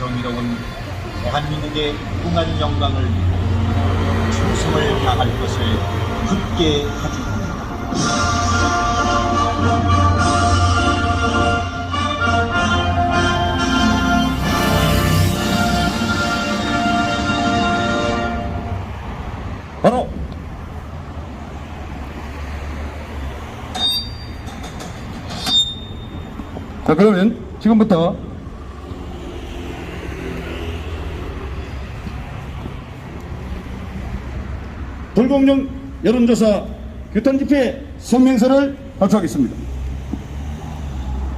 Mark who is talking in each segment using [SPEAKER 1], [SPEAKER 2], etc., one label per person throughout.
[SPEAKER 1] 정의로운 대한민국의 무궁한 영광을 충성을 다할 것을 굳게 하주옵니다.
[SPEAKER 2] 바로 자 그러면 지금부터 불공정 여론조사 규탄 집회 성명서를 발표하겠습니다.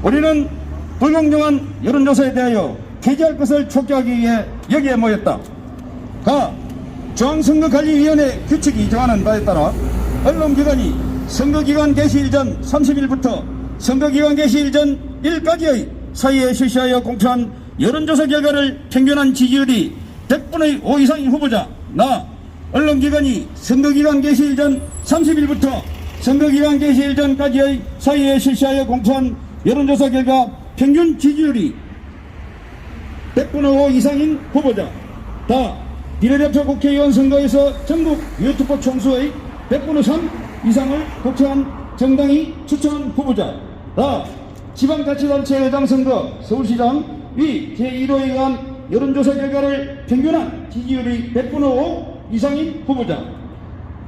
[SPEAKER 2] 우리는 불공정한 여론조사에 대하여 폐지할 것을 촉구하기 위해 여기에 모였다. 가 중앙선거관리위원회 규칙이 정하는 바에 따라 언론기관이 선거기간 개시일 전 30일부터 선거기간 개시일 전 1일까지의 사이에 실시하여 공표한 여론조사 결과를 평균한 지지율이 100분의 5 이상인 후보자 나 언론기관이 선거기간 개시일 전 30일부터 선거기간 개시일 전까지의 사이에 실시하여 공표한 여론조사 결과 평균 지지율이 100분의 5 이상인 후보자 다 비례대표 국회의원 선거에서 전국 유튜브 총수의 100분의 3 이상을 독차한 정당이 추천한 후보자 다 지방자치단체 회장 선거 서울시장 위 제1호에 의한 여론조사 결과를 평균한 지지율이 100분의 5 이상인 후보자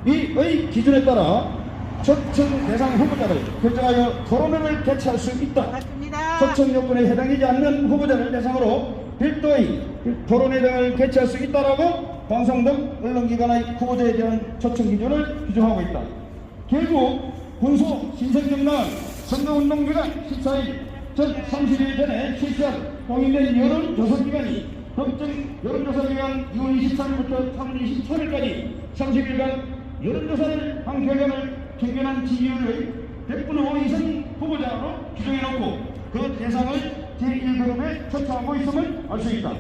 [SPEAKER 2] 이의 기준에 따라 초청 대상 후보자를 결정하여 토론회를 개최할 수 있다.
[SPEAKER 3] 맞습니다.
[SPEAKER 2] 초청 요건에 해당되지 않는 후보자를 대상으로 별도의 토론회 등을 개최할 수 있다라고 방송 등 언론기관의 후보자에 대한 초청 기준을 규정하고 있다. 결국 군소 신생정당 선거운동기간 14일 전 30일 전에 실시한 공인된 여론 조사기관이 법정 여론조사기간 2월 23일부터 3월 23일까지 30일간 여론조사를 한 결과를 평균한 지지율을 100분의 5 이상 후보자로 규정해놓고 그 대상을 제1그룹에 초청하고 있음을 알 수 있다.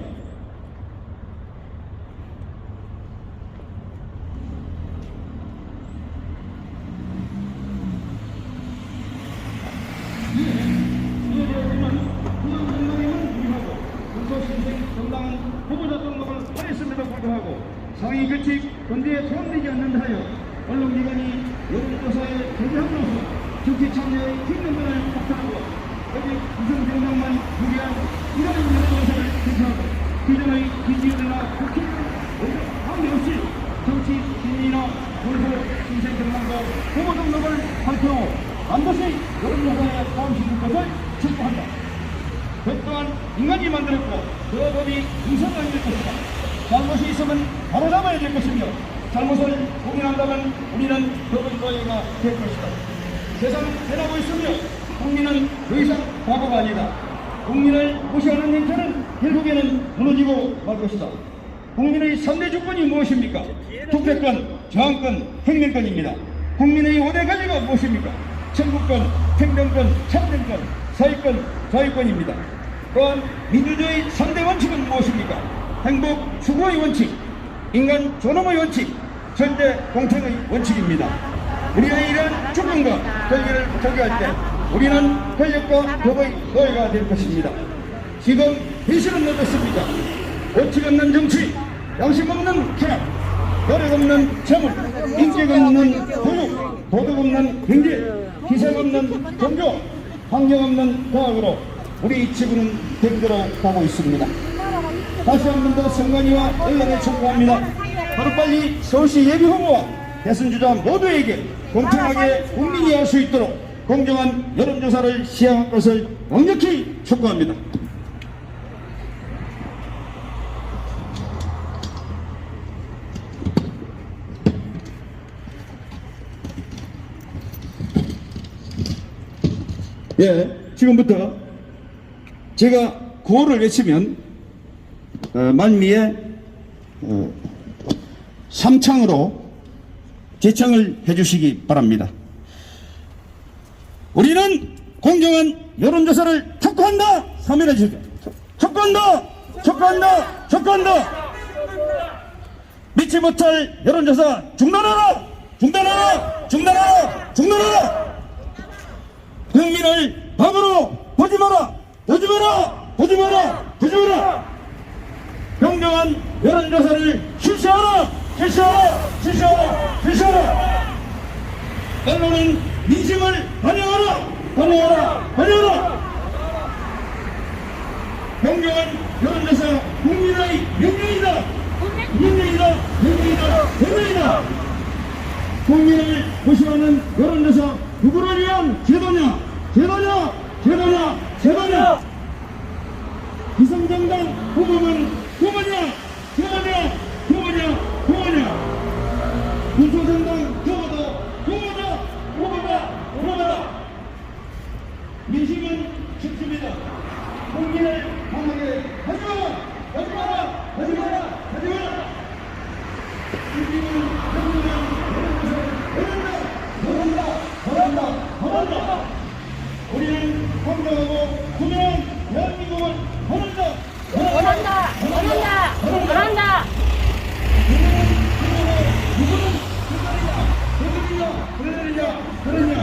[SPEAKER 2] 이에 대해서는 구성정당임은 유리하고 군소신생 정당은 후보자 등록을 하였음에도 불구하고 상위 규칙 건대에 포함되지 않는다 하여 언론기관이 여론조사에 제재함으로써 정치 참여의 기능을 확산하고 오직 구성정당만 유리한 이런 여론조사를 개최하고 기존의 지지율이나 국회 관계없이 정치 신인이나 군소 신생 정당과 후보 등록을 발표하고 반드시 여론조사에 포함시킬 것을 촉구한다. 그 또한 인간이 만들었고 그 법이 인성을 될 것이다. 잘못이 있으면 바로잡아야 될 것이며 잘못을 공인한다면 우리는 법의 노예가 될 것이다. 세상은 변하고 있으며 국민은 더 이상 과거가 아니다. 국민을 무시하는 행태는 결국에는 무너지고 말 것이다. 국민의 3대 주권이 무엇입니까? 투표권, 저항권, 행명권입니다. 국민의 5대 가지가 무엇입니까? 청구권, 평등권, 참정권, 사회권, 자유권입니다. 또한 민주주의 3대 원칙은 무엇입니까? 행복 추구의 원칙, 인간 존엄의 원칙, 절대 공평의 원칙입니다. 우리가 이러한 주권과 권리를 적용할 때 우리는 권력과 법의 노예가 될 것입니다. 지금 현실은 어떻습니까? 원칙 없는 정치, 양심 없는 쾌락, 노력 없는 재물, 인격 없는 교육, 도덕 없는 경제, 희생 없는 종교, 환경 없는 과학으로 우리 지구는 대그로 가고 있습니다. 다시 한 번더 선관위와 언론에 촉구합니다. 하루빨리 서울시 예비후보와 대선주자 모두에게 공평하게 국민이 알수 있도록 공정한 여론조사를 시행할 것을 강력히 촉구합니다. 예, 지금부터 제가 구호를 외치면 어, 만미의 어, 삼창으로 제청을 해주시기 바랍니다. 우리는 공정한 여론조사를 촉구한다. 사면해 주십시오. 촉구한다. 촉구한다. 촉구한다. 믿지 못할 여론조사 중단하라. 중단하라. 중단하라. 중단하라. 국민을 바보로 보지 마라 보지 마라 보지 마라 보지 마라 공정한 여론조사를 실시하라 실시하라 실시하라 실시하라 언론은 민심을 반영하라 반영하라 반영하라. 공정한 여론조사 국민의 명령이다. 명령이다 명령이다 명령이다. 국민을 보시하는 여론조사 누구를 위한 제도냐 제도냐 제도냐 제도냐. 기성정당 후보는 후보냐 후보냐 후보냐 후보냐 군소정당 후보도 후보다 후보다 후보다. 민심은 쉽습니다. 국민을 강하게 하지 마 하지 마라 하지 마라 하지 마라. 민심은 한국은 한국은 한국은 한다. 우리는 건강하고 투명한 대한민국을
[SPEAKER 3] 원한다! 원한다! 원한다!
[SPEAKER 2] 누구는 그들이냐 그들이냐 그러냐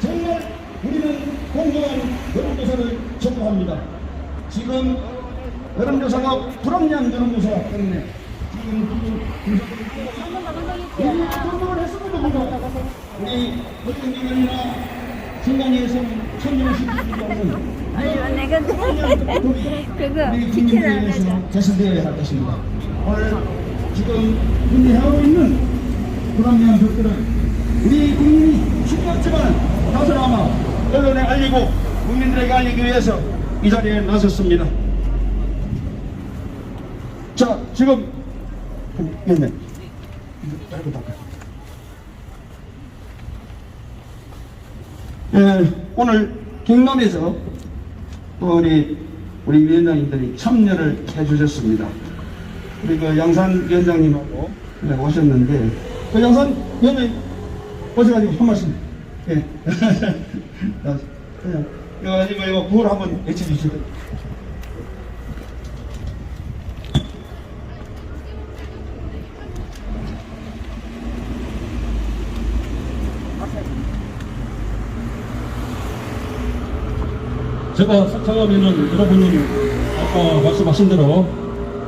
[SPEAKER 2] 정말 우리는 공정한 여론조사를 촉구합니다. 지금 여론조사가 불합리 한 여론조사 때문에. 지금 우리 공정을 했음에도 불구하고 우리 노동기관이나 신강에서는 천명시키지 않는
[SPEAKER 3] 아니, 내가 그거
[SPEAKER 2] 우리
[SPEAKER 3] 지키라
[SPEAKER 2] 국민들에
[SPEAKER 3] 안
[SPEAKER 2] 대해서
[SPEAKER 3] 하죠.
[SPEAKER 2] 개선되어야 할 것입니다. 오늘 지금 문제하고 있는 불합리한 것들은 우리 국민이 신경지만 다소나마 언론에 알리고 국민들에게 알리기 위해서 이 자리에 나섰습니다. 자, 지금 몇 명? 짧고 닦아. 예, 오늘 경남에서 또 우리 우리 위원장님들이 참여를 해주셨습니다. 우리 그 양산 위원장님하고 네, 오셨는데 그 양산 위원장님 오셔가지고 한 말씀. 예. 자, 그냥 이거 이거 이거 구호를 한번 외쳐주시죠.
[SPEAKER 4] 제가 사창하면은 여러분이 아까 말씀하신 대로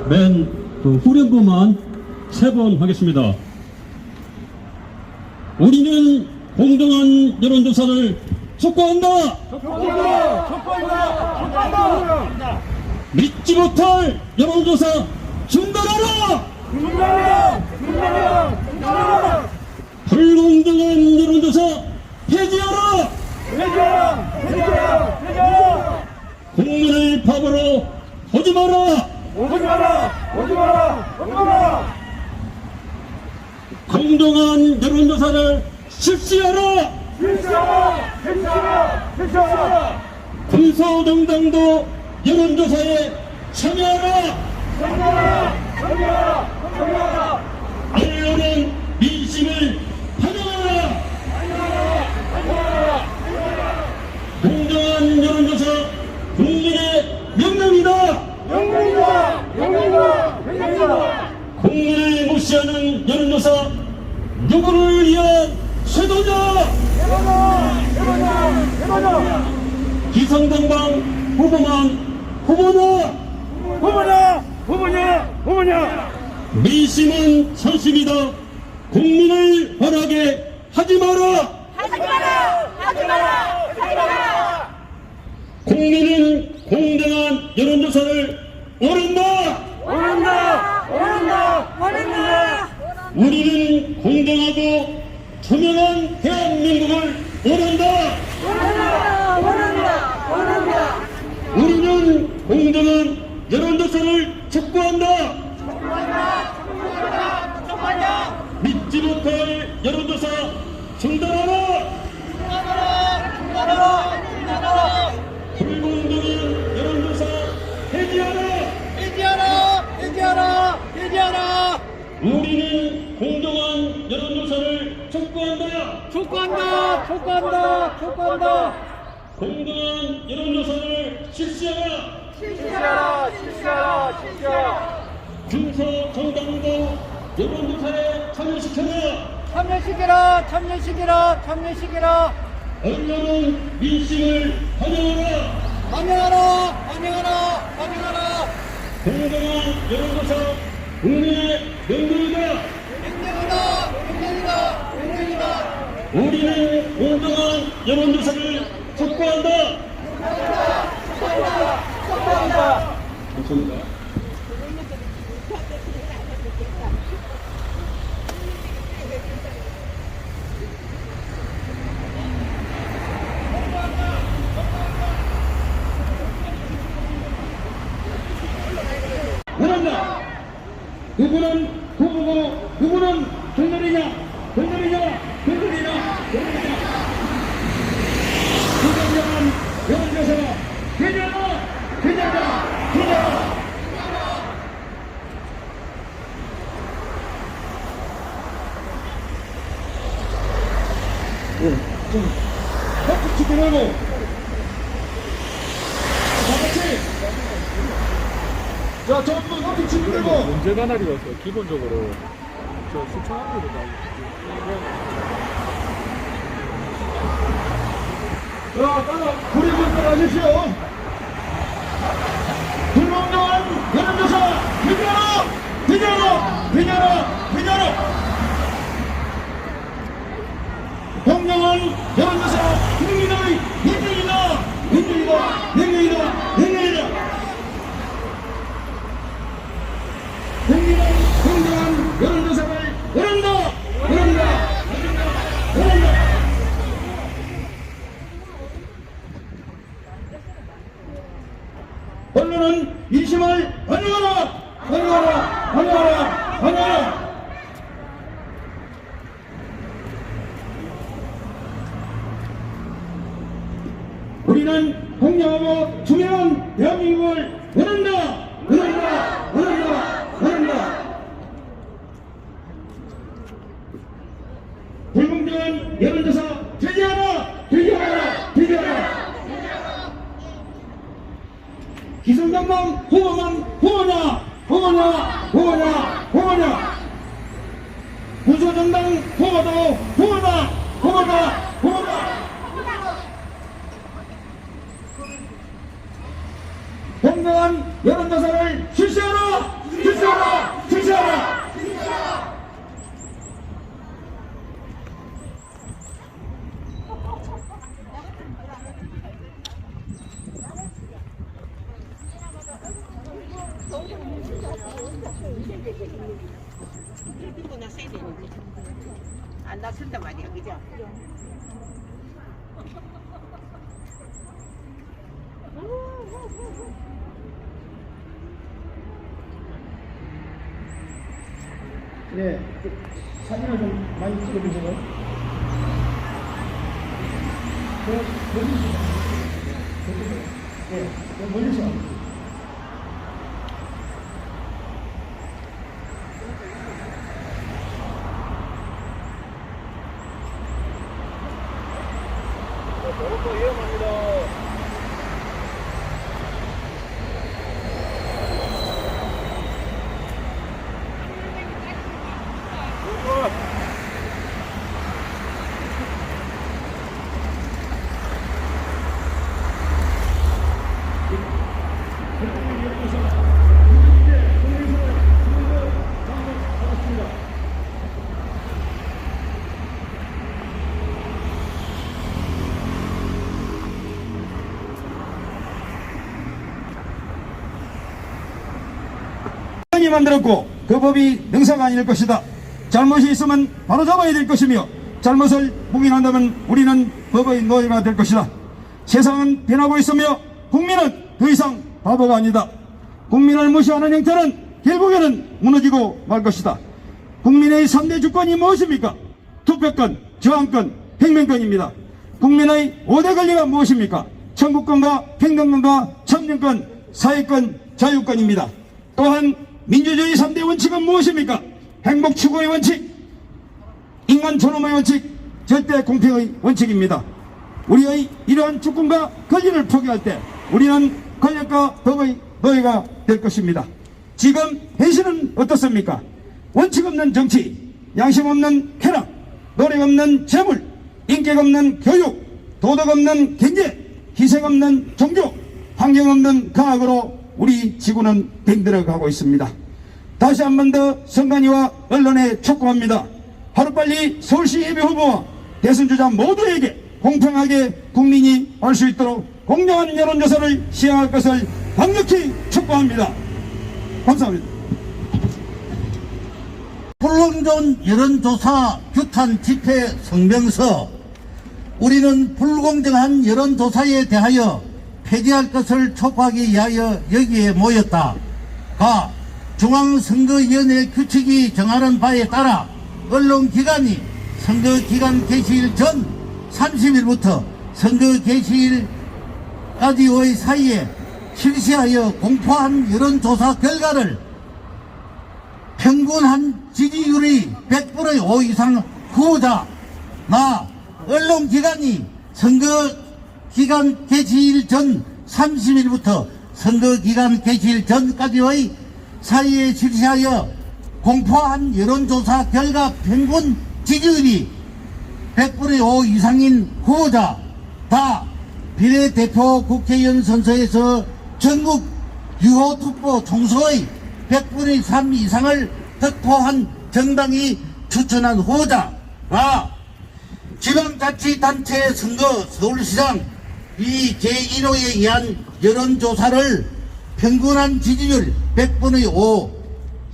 [SPEAKER 4] 맨그 후렴구만 세 번 하겠습니다. 우리는 공정한 여론조사를 촉구한다. 믿지 못할 여론조사 중단하라. 불공정한 여론조사 폐지하라. 국민을 바보로 보지 마라. 공정한 여론조사를 실시하라. 군소정당도 여론조사에 참여하라. 언론은 민심을 반영하라. 공정한 여론조사 국민의 명령이다. 국민을 무시하는 여론조사 누구를 위한 쇄도냐? 기성당방 후보만 후보나
[SPEAKER 2] 후보냐 후보냐 후보냐
[SPEAKER 4] 민심은 선심이다. 국민을 화나게 하지 마라.
[SPEAKER 3] 하지 마라! 하지 마라! 하지 마라!
[SPEAKER 4] 국민은 공정한 여론조사를 원한다.
[SPEAKER 3] 원한다! 원한다! 원한다!
[SPEAKER 4] 우리는 공정하고 투명한 대한민국을 원한다.
[SPEAKER 3] 원한다! 원한다! 원한다!
[SPEAKER 4] 우리는 공정한 여론조사를 촉구한다. 믿지 못할 여론조사 중단하라. 불공정한 여론조사 해지하라. 우리는 공정한 여론조사를 촉구한다.
[SPEAKER 5] 촉구한다! 촉구한다! 촉구한다!
[SPEAKER 4] 공정한 여론조사를 실시하라.
[SPEAKER 5] 실시하라! 실시하라! 실시하라!
[SPEAKER 4] 중소 정당도 여론조사에 참여시켜라.
[SPEAKER 5] 참여시켜라! 참여시켜라! 참여시켜라!
[SPEAKER 4] 언론은 민심을 반영하라
[SPEAKER 5] 환영하라! 환영하라! 환영하라!
[SPEAKER 4] 공정한 여론조사 국민의 명분이다
[SPEAKER 5] 인정이다! 인정이다! 인정이다!
[SPEAKER 4] 우리는 공정한 여론조사를 촉구한다 감사합니다.
[SPEAKER 2] 누구는 후보고 누구는 경렬이냐 경렬이냐 경렬이냐 경렬이냐 불공정한 여론조사가 되냐라 되냐라 되냐라 좀 박수 치고 말고 다 같이 자 전부 박수 치고
[SPEAKER 6] 날이었어 기본적으로 저 수청합니다
[SPEAKER 2] 자, 따라 불이 좀 따라하십시오. 불공정한 여론조사 비냐라, 비냐라, 비냐라, 비냐라. 공정한 여론조사 국민의 민중이다, 민중이다, 민중이다, 민중이다. 국민의 공정한 여론조사를 원한다, 원한다, 원한다, 원한다. 언론은 민심을 환영하라! 환영하라! 환영하라! 환영하라! 우리는 공정하고 투명한 대한민국을 원한다! 원한다! 원한다! 원한다! 불공정한 여론조사 제재하라! 제재하라! 제재하라! 기성당당 후보만 후보냐 후보냐 후보냐 후보냐 구소정당 후보도 후보다 후보다 후보다 여론조사를 실시하라 실시하라 실시하라
[SPEAKER 3] 안 났었단 말이야, 그죠?
[SPEAKER 2] 네 사진을 좀 많이 찍어주세요. 저 멀리서. 네저 멀리서 이 만들었고 그 법이 능사가 아닐 것이다. 잘못이 있으면 바로 잡아야 될 것이며 잘못을 묵인한다면 우리는 법의 노예가 될 것이다. 세상은 변하고 있으며 국민은 더 이상 바보가 아니다. 국민을 무시하는 행태는 결국에는 무너지고 말 것이다. 국민의 3대 주권이 무엇입니까? 투표권, 저항권, 행명권입니다. 국민의 5대 권리가 무엇입니까? 청구권과 평등권과 참정권, 사회권, 자유권입니다. 또한 민주주의 3대 원칙은 무엇입니까? 행복 추구의 원칙, 인간 존엄의 원칙, 절대 공평의 원칙입니다. 우리의 이러한 주권과 권리를 포기할 때 우리는 권력과 법의 노예가 될 것입니다. 지금 현실은 어떻습니까? 원칙 없는 정치, 양심 없는 쾌락, 노력 없는 재물, 인격 없는 교육, 도덕 없는 경제, 희생 없는 종교, 환경 없는 과학으로 우리 지구는 병들어 가고 있습니다. 다시 한 번 더 선관위와 언론에 촉구합니다. 하루빨리 서울시 예비 후보와 대선 주자 모두에게 공평하게 국민이 알 수 있도록 공정한 여론조사를 시행할 것을 강력히 촉구합니다. 감사합니다.
[SPEAKER 7] 불공정 여론조사 규탄 집회 성명서 우리는 불공정한 여론조사에 대하여 폐지할 것을 촉구하기 위하여 여기에 모였다. 가 중앙선거위원회 규칙이 정하는 바에 따라 언론기관이 선거기간 개시일 전 30일부터 선거 개시일까지의 사이에 실시하여 공포한 여론조사 결과를 평균 한 지지율이 100%의 5 이상 후보자 나 언론기관이 선거기간 개시일 전 30일부터 선거기간 개시일 전까지의 사이에 실시하여 공포한 여론조사 결과 평균 지지율이 100분의 5 이상인 후보자 다 비례대표 국회의원 선거에서 전국 유호 투표 총수의 100분의 3 이상을 득표한 정당이 추천한 후보자가 지방자치단체 선거 서울시장 이 제1호에 의한 여론조사를 평균한 지지율 100분의 5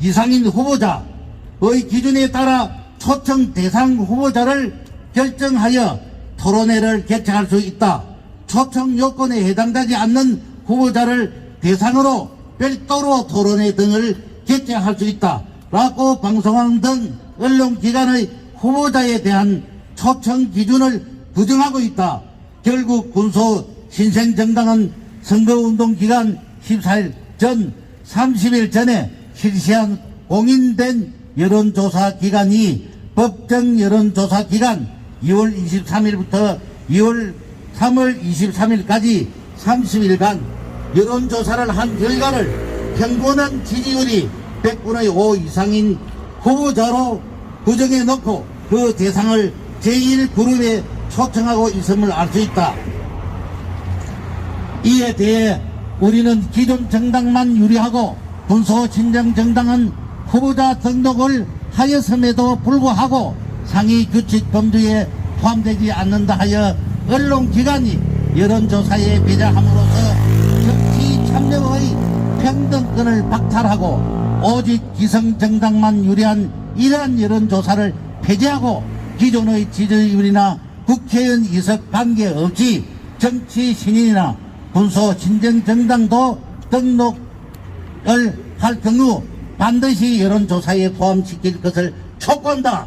[SPEAKER 7] 이상인 후보자의 기준에 따라 초청 대상 후보자를 결정하여 토론회를 개최할 수 있다. 초청 요건에 해당되지 않는 후보자를 대상으로 별도로 토론회 등을 개최할 수 있다. 라고 방송왕 등 언론기관의 후보자에 대한 초청 기준을 부정하고 있다. 결국 군소 신생정당은 선거운동 기간 14일 전 30일 전에 실시한 공인된 여론조사 기간이 법정 여론조사 기간 2월 23일부터 2월 3월 23일까지 30일간 여론조사를 한 결과를 평균한 지지율이 100분의 5 이상인 후보자로 부정해 놓고 그 대상을 제1그룹에 초청하고 있음을 알 수 있다. 이에 대해 우리는 기존 정당만 유리하고 군소 진정 정당은 후보자 등록을 하였음에도 불구하고 상위 규칙 범주에 포함되지 않는다 하여 언론기관이 여론조사에 배제함으로써 정치 참여의 평등권을 박탈하고 오직 기성정당만 유리한 이러한 여론조사를 폐지하고 기존의 지지율이나 국회의원 이석 관계없이 정치 신인이나 군소 진정 정당도 등록을 할 경우 반드시 여론조사에 포함시킬 것을 촉구한다.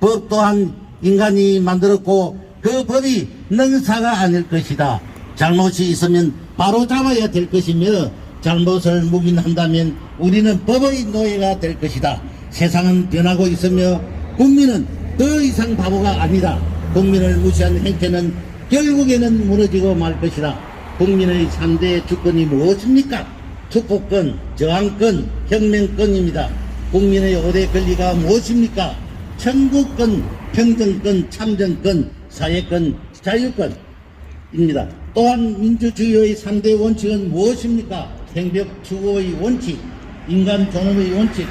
[SPEAKER 7] 법 또한 인간이 만들었고 그 법이 능사가 아닐 것이다. 잘못이 있으면 바로 잡아야 될 것이며 잘못을 묵인한다면 우리는 법의 노예가 될 것이다. 세상은 변하고 있으며 국민은 더 이상 바보가 아니다. 국민을 무시한 행태는 결국에는 무너지고 말 것이다. 국민의 3대 주권이 무엇입니까? 투표권, 저항권, 혁명권입니다. 국민의 5대 권리가 무엇입니까? 청구권, 평등권, 참정권, 사회권, 자유권입니다. 또한 민주주의의 3대 원칙은 무엇입니까? 행벽 추구의 원칙, 인간 존엄의 원칙,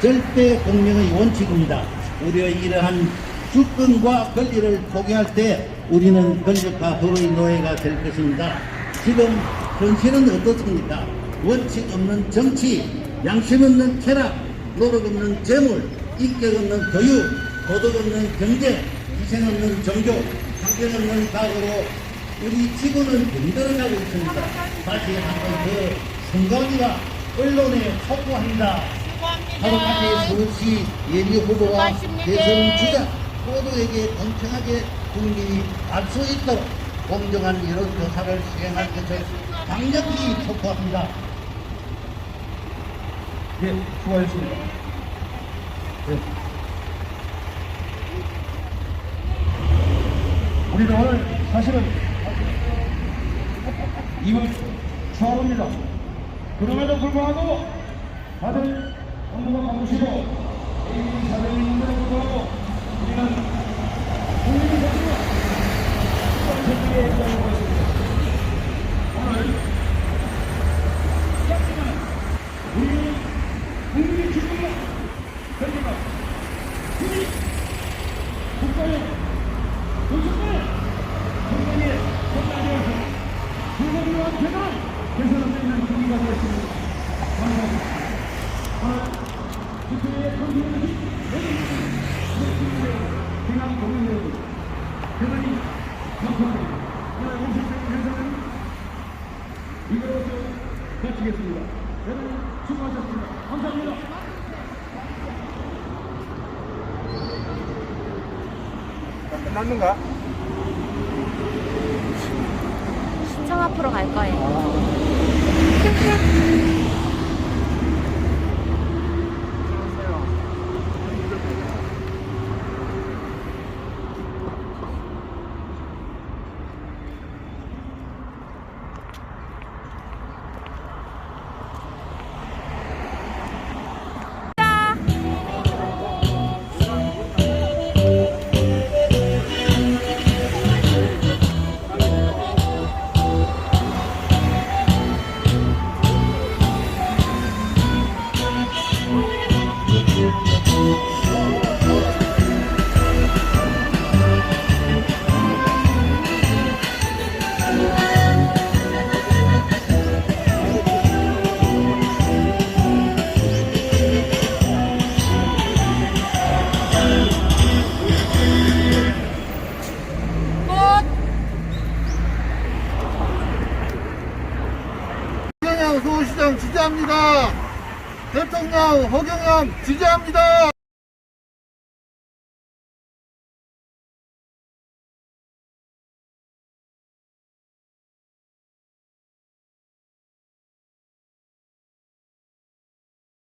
[SPEAKER 7] 절대 공명의 원칙입니다. 우리의 이러한 주권과 권리를 포기할 때 우리는 권력과 법의 노예가 될 것입니다. 지금 현실은 어떻습니까? 원칙 없는 정치, 양심 없는 철학, 노력 없는 재물, 인격 없는 교육, 도덕 없는 경제, 희생 없는 종교, 환경 없는 과학으로 우리 지구는 병들어가고 있습니다. 다시 한번 더 선관위와 언론에 촉구합니다. 하루까지 서울시 예비 후보와 대선 주자 모두에게 공평하게 국민이 알 수 있도록 공정한 여론조사를 시행할 것을 강력히 촉구합니다.
[SPEAKER 2] 예, 수고하셨습니다. 예. 우리는 오늘 사실은 2월 초하루입니다. 그럼에도 불구하고 다들 업무가 바쁘시고 사정이 있는데도 불구하고 우리는 Thank you. 남는가?
[SPEAKER 3] 시청 앞으로 갈 거예요.
[SPEAKER 7] 아. 서울시장 지지합니다. 대통령 허경영 지지합니다.